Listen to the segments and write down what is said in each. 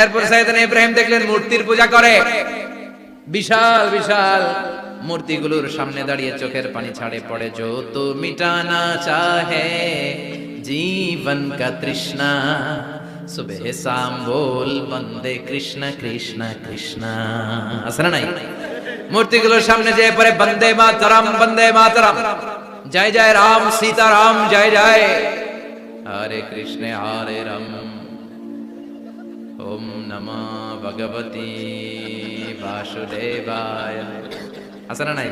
এরপর সাইদান ইব্রাহিম দেখলেন মূর্তির পূজা করে। বিশাল বিশাল মূর্তিগুলোর সামনে দাঁড়িয়ে চোখের পানি ছাড়ে পড়ে। যো তো মিটানা চাহে, জীবন কা তৃষ্ণা, সুবেহ শাম বল বন্দে কৃষ্ণ কৃষ্ণ কৃষ্ণ। আছে না নাই? মূর্তিগুলোর সামনে যে পরে বন্দে মাতরম বন্দে মাতরম। জয় জয় রাম, সীতারাম, জয় জয়। হরে কৃষ্ণ, হরে রাম। ওম নমঃ ভগবতী বাসুদেবায়। আছে না নাই?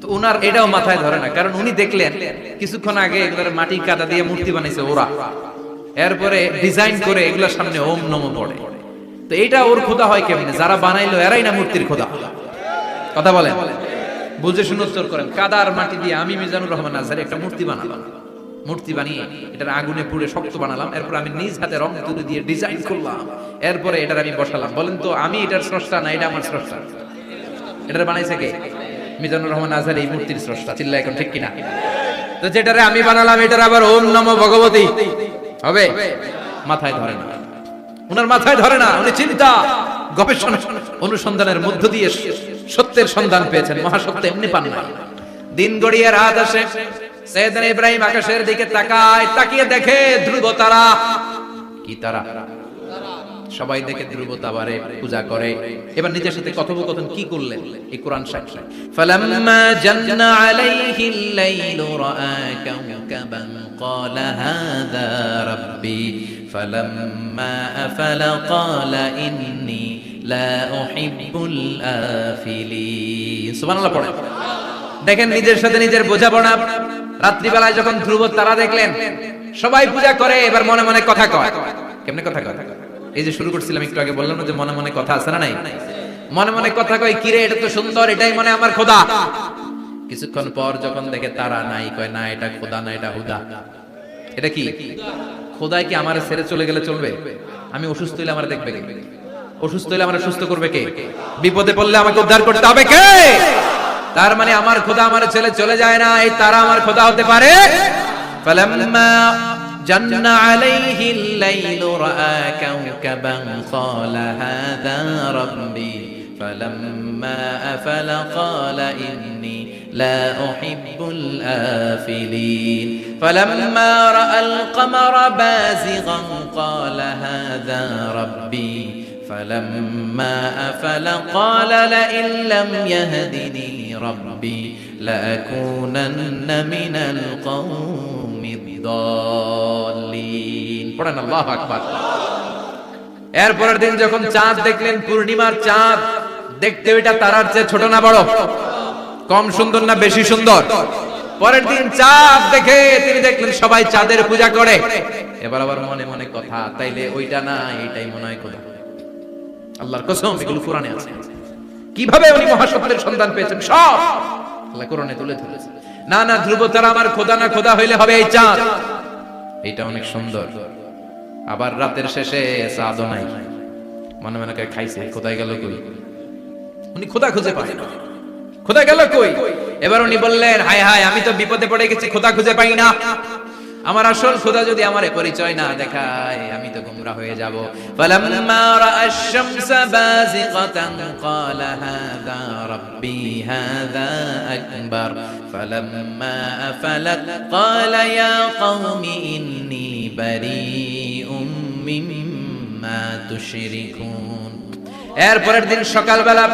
তো উনার এটাও মাথায় ধরে না, কারণ উনি দেখলেন, কিছুক্ষণ আগে এগুলোর মাটি কাদা দিয়ে মূর্তি বানাইছে ওরা। এরপরে ডিজাইন করে এগুলোর সামনে ওম নম পড়ে। তো এটা ওর খোদা হয় কেমনে? যারা বানাইলো এরাই না মূর্তির খোদা কথা বলেন? বুঝে শুনে উত্তর করেন, কাদার মাটি দিয়ে আমি মিজানুর রহমান আজহারি একটা মূর্তি বানালাম। মূর্তি বানিয়ে, এটার আগুনে পুড়ে শক্ত বানালাম, এরপর আমি নিজ হাতে রং তুলে দিয়ে ডিজাইন করলাম, এরপরে এটার আমি বসালাম। বলেন তো, আমি এটার স্রষ্টা না, এটা আমার স্রষ্টা? এটার বানাইছে কে? মিজানুর রহমান আজহার এই মূর্তির স্রষ্টা, চিল্লা এখন, ঠিক কিনা? তো যেটারে আমি বানালাম, এটার আবার ওম নম ভগবতী। হবে? মাথায় ধরে না। উনার মাথায় ধরে না, উনি চিন্তা, গবেষণা, অনুসন্ধানের মধ্য দিয়ে সত্যের সন্ধান পেয়েছেন। মহাসত্য এমনি পান না দিন গড়িয়ে রাত আসে সৈয়দান ইব্রাহিম আকাশের দিকে তাকায়, তাকিয়ে দেখে ধ্রুব তারা কি তারা? সবাই দেখে ধ্রুব পূজা করে। এবার নিজের সাথে কথোপকথন কি করলেন? এই কোরআন সাক্ষী ফালাম্মা লা পড়ে দেখেন নিজের সাথে নিজের বোঝাপড়া। রাত্রিবেলায় যখন ধ্রুব তারা দেখলেন, সবাই পূজা করে, এবার মনে মনে কথা কয়। কেমনে কথা কয়? এই যে শুরু করছিলাম একটু আগে, বললাম যে মনে মনে কথা আছে না নাই? মনে মনে কথা কয়, কিরে, এটা তো সুন্দর, এটাই মনে আমার খোদা। কিছুক্ষণ পর যখন দেখে তারা নাই, কয়, না, এটা খোদা না, এটা হুদা। এটা কি? খোদায় কি আমার ছেড়ে চলে গেলে চলবে? আমি অসুস্থ হইলে আমার দেখবে কে? অসুস্থ হইলে আমার সুস্থ করবে কে? বিপদে পড়লে আমাকে উদ্ধার করতে হবে কে? তার মানে আমার খোদা আমার ছেলে চলে যায় না এই তারা আমার খোদা হতে পারে ফালাম্মা جن عليه الليل رأى كوكبا قال هذا ربي فلما أفل قال إني لا أحب الآفلين فلما رأى القمر بازغا قال هذا ربي فلما أفل قال لئن لم يهدني ربي لأكونن من القوم الضالين পড়েন আল্লাহ আকবার এরপরের দিন যখন চাঁদ দেখলেন পূর্ণিমার চাঁদ দেখতে ওইটা তারার চেয়ে ছোট না বড় কম সুন্দর না বেশি সুন্দর পরের দিন চাঁদ দেখে তিনি দেখলেন সবাই চাঁদের পূজা করে এবার আবার মনে মনে কথা তাইলে ওইটা না এইটাই মনে হয় কথা আল্লাহর কসম, এগুলো কোরআনে আছে। কীভাবে উনি মহাসত্যের সন্ধান পেয়েছেন? সব আল্লাহ কোরআনে তুলে ধরেছে। না না, ধ্রুব, তারা আমার খোদা না খোদা হইলে হবে এই চাঁদ। এটা অনেক সুন্দর। আবার রাতের শেষে চাঁদও নাই। মনে মনে খাইছে কোথায় গেল কই? উনি খোদা খুঁজে পায় না। খোদা গেল কই? এবার উনি বললেন, হায় হায়, আমি তো বিপদে পড়ে গেছি, খোদা খুঁজে পাই না। আমার আসল খোদা যদি আমার পরিচয় না দেখায়, আমি তো গুমরা হয়ে যাব। মিম্মা এরপরের দিন সকালবেলা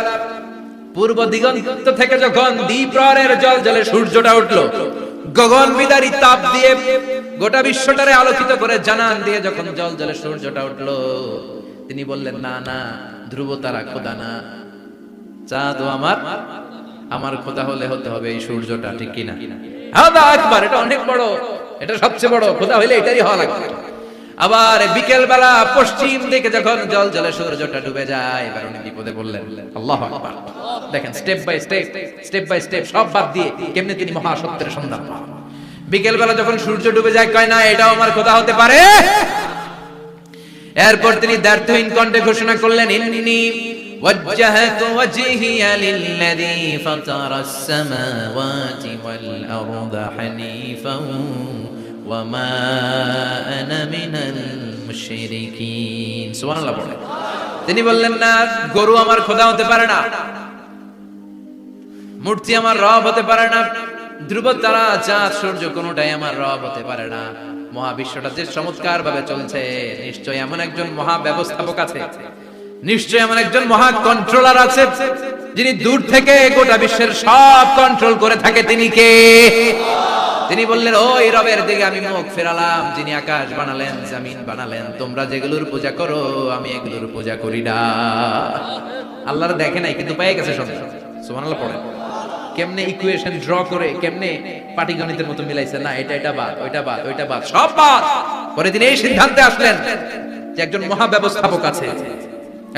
পূর্ব দিগন্ত থেকে যখন দ্বীপ্রহরের জল জলে সূর্যটা উঠল গগন বিদারি তাপ দিয়ে গোটা বিশ্বটারে আলোকিত করে জানান দিয়ে যখন জল জলে সূর্যটা উঠল, তিনি বললেন, না না, ধ্রুব তারা খোদা না। চাঁদ আমার আমার খোদা হলে হতে হবে এই সূর্যটা, ঠিক কিনা? হ্যাঁ একবার এটা অনেক বড়, এটা সবচেয়ে বড়, খোদা হইলে এটারই হওয়া লাগবে। আবার বিকেল বেলা পশ্চিম দিকে যখন জল জলে সূর্যটা ডুবে যায় এবার উনি বিপদে বললেন আল্লাহ আকবার দেখেন step by step step by step সব বাদ দিয়ে কেমনে তিনি মহাসত্যের সন্ধান পান বিকেল বেলা যখন সূর্য ডুবে যায় কয় না এটাও আমার খোদা হতে পারে এরপর তিনি দ্ব্যর্থহীন কণ্ঠে ঘোষণা করলেন ইন্নি وجهت وجهي للذي فطر السماوات والأرض حنيفا তিনি বললেন, না, গরু আমার খোদা হতে পারে না। মূর্তি আমার রব হতে পারে না। ধ্রুব, তারা চাঁদ সূর্য, কোনটাই আমার রব হতে পারে না। মহাবিশ্বটা যে চমৎকার ভাবে চলছে নিশ্চয় এমন একজন মহা ব্যবস্থাপক আছে। নিশ্চয় এমন একজন মহা কন্ট্রোলার আছে, যিনি দূর থেকে গোটা বিশ্বের সব কন্ট্রোল করে থাকে। তিনি কে? তিনি বললেন, ওই রবের দিকে আমি মুখ ফেরালাম। যিনি আকাশ বানালেন, জামিন বানালেন, তোমরা যেগুলোর পূজা করো, আমি এগুলোর পূজা করি না। আল্লাহর দেখে নাই, কিন্তু পেয়ে গেছে সব। সুবহানাল্লাহ পড়ে কেমনে ইকুয়েশন ড্র করে, কেমনে পাটিগণিতের মতো মিলাইছে? না, এটা এটা বাদ, ওইটা বাদ ওইটা বাদ, সব বাদ। পরে তিনি এই সিদ্ধান্তে আসলেন যে একজন মহা ব্যবস্থাপক আছে,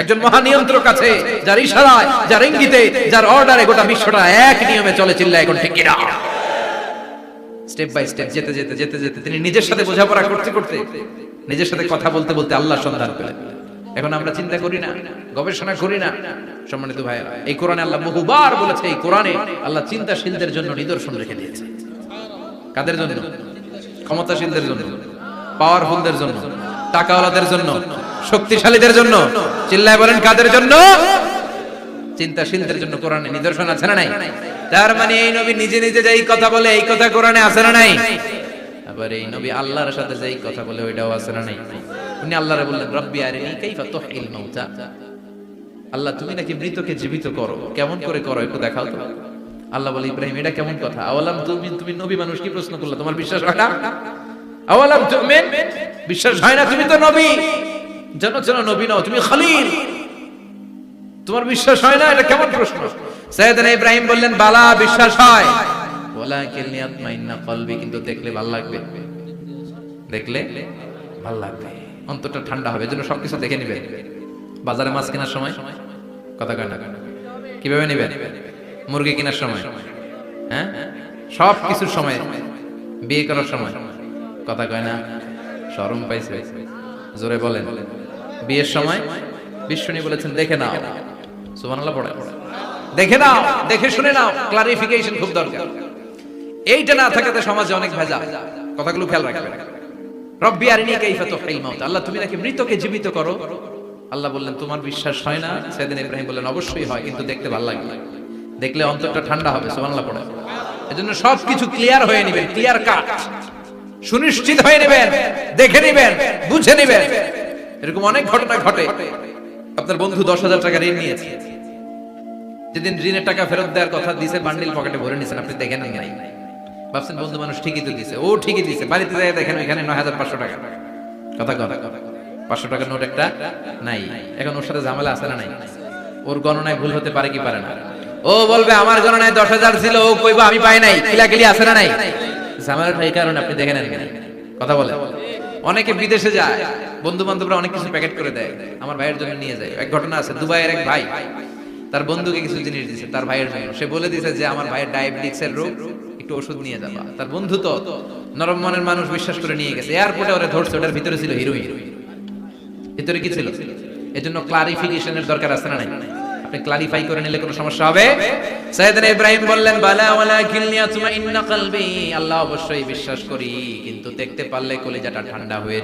একজন মহা নিয়ন্ত্রক আছে, যার ইশারায়, যার ইঙ্গিতে, যার অর্ডারে গোটা বিশ্বটা এক নিয়মে চলে চিল্লা এখন, ঠিক কিনা? স্টেপ বাই স্টেপ যেতে যেতে যেতে যেতে। তিনি নিজের সাথে বোঝাপড়া করতে করতে, নিজের সাথে কথা বলতে বলতে আল্লাহ সন্ধান পেলেন। এখন আমরা চিন্তা করি না, গবেষণা করি না। সম্মানিত ভাইয়েরা, এই কোরআনে আল্লাহ বহুবার বলেছে, এই কোরআনে আল্লাহ চিন্তাশীলদের জন্য নিদর্শন রেখে দিয়েছে। কাদের জন্য? ক্ষমতাশীলদের জন্য পাওয়ারফুলদের জন্য, টাকাওয়ালাদের জন্য, শক্তিশালীদের জন্য। চিল্লায় বলেন, কাদের জন্য? চিন্তাশীলদের জন্য কোরআনে নিদর্শন আছে না নাই? তার মানে এই নবী নিজে নিজে যেই কথা বলে, এই কথা কোরআনে আছে না নাই? আবার এই নবী আল্লাহর সাথে যেই কথা বলে, ওইটাও আছে না নাই? উনি আল্লাহরে বললেন, রব্বি আরিনি কাইফা তুহিল মাউতা। আল্লাহ, তুমি নাকি মৃতকে জীবিত করো। কেমন করে করো, একটু দেখাও তো। আল্লাহ বলে, ইব্রাহিম, এটা কেমন কথা? আওয়ালাম তুমি তুমি নবী মানুষ, কি প্রশ্ন করলা? তোমার বিশ্বাস হয় না? আওয়ালাম তুমি বিশ্বাস হয় না, তুমি তো নবী। জানো জানো নবী নাও, তুমি খলিল। তোমার বিশ্বাস হয় না? এটা কেমন প্রশ্ন? সৈয়দনা ইব্রাহিম বললেন, বালা, বিশ্বাস হয়। বলা ওয়ালাকিন ইয়াতমাইন্না কলবি, কিন্তু দেখলে ভালো লাগবে। দেখলে ভালো লাগবে। অন্তরটা ঠান্ডা হবে, এজন্য সবকিছু দেখে নেবেন বাজারে মাছ কেনার সময়? কথা কয় না। কীভাবে নেবেন মুরগি কেনার সময়? হ্যাঁ? সব কিছুর সময়। বিয়ে করার সময়? কথা কয় না। শরম পাইছে। জোরে বলেন। বিয়ের সময়? বিশ্বনী বলেছেন, দেখে নাও। সুবহানাল্লাহ পড়ে। দেখে নাও দেখে শুনে নাও ক্লারিফিকেশন খুব দরকার। এইটা না থাকাতে সমাজে অনেক ভেজা কথাগুলো খেয়াল রাখবেন রব্বি আরিনি কাইফা তুহিল মাউত। আল্লাহ তুমি নাকি মৃতকে জীবিত করো? আল্লাহ বললেন তোমার বিশ্বাস হয় না? সেদিন ইব্রাহিম বললেন অবশ্যই হয় কিন্তু দেখতে ভালো লাগবে দেখলে অন্তরটা ঠান্ডা হবে সুবহানাল্লাহ পড়ে। এজন্য সবকিছু ক্লিয়ার হয়ে নেবেন ক্লিয়ার কাট সুনিশ্চিত হয়ে নেবেন দেখে নেবেন বুঝে নেবেন এরকম অনেক ঘটনা ঘটে। আপনার বন্ধু দশ হাজার টাকা ঋণ নিয়েছে। যেদিন ঋণের টাকা ফেরত দেওয়ার কথা দিছে বান্ডিল পকেটে ভরে নিয়েছেন আপনি দেখেন নাই। ভাবছেন বন্ধু মানুষ ঠিকই তো দিছে। ও ঠিকই দিছে। বাড়িতে যাই দেখেন এখানে নয় হাজার পাঁচশো টাকা। কথা কথা পাঁচশো টাকার নোট একটা নাই। এখন ওর সাথে ঝামেলা আছে না নাই? ওর গণনায় ভুল হতে পারে কি পারে না? ও বলবে, আমার গণনায় দশ হাজার ছিল, ও কইবো, আমি পাই নাই। কিলাকিলি আছে না নাই? ঝামেলাটা এই কারণে আপনি দেখে নেন কথা বলে অনেকে বিদেশে যায়। বন্ধু বান্ধবরা অনেক কিছু প্যাকেট করে দেয়। আমার ভাইয়ের জন্য নিয়ে যায়। এক ঘটনা আছে, দুবাইয়ের এক ভাই। তার বন্ধুকে কিছু জিনিস দিছে, তার ভাইয়ের জন্য। সে বলে দিছে যে, আমার ভাইয়ের ডায়াবেটিক্স এর রোগ, একটু ওষুধ নিয়ে যাবা। তার বন্ধু তো নরম মনের মানুষ বিশ্বাস করে নিয়ে গেছে। এয়ারপোর্টে ওরা ধরছে, ওটার ভিতরে ছিল হিরোইন ভিতরে কি ছিল? এজন্য ক্লারিফিকেশনের দরকার আছে না নাই? আপনি ক্লারিফাই করে নিলে কোনো সমস্যা হবে? সাইয়েদনা ইব্রাহিম বললেন, বালা ওয়ালাকিন লিয়াতমাইন্না কলবি। আল্লাহ অবশ্যই বিশ্বাস করি, কিন্তু দেখতে পারলে কলিজাটা ঠান্ডা হয়ে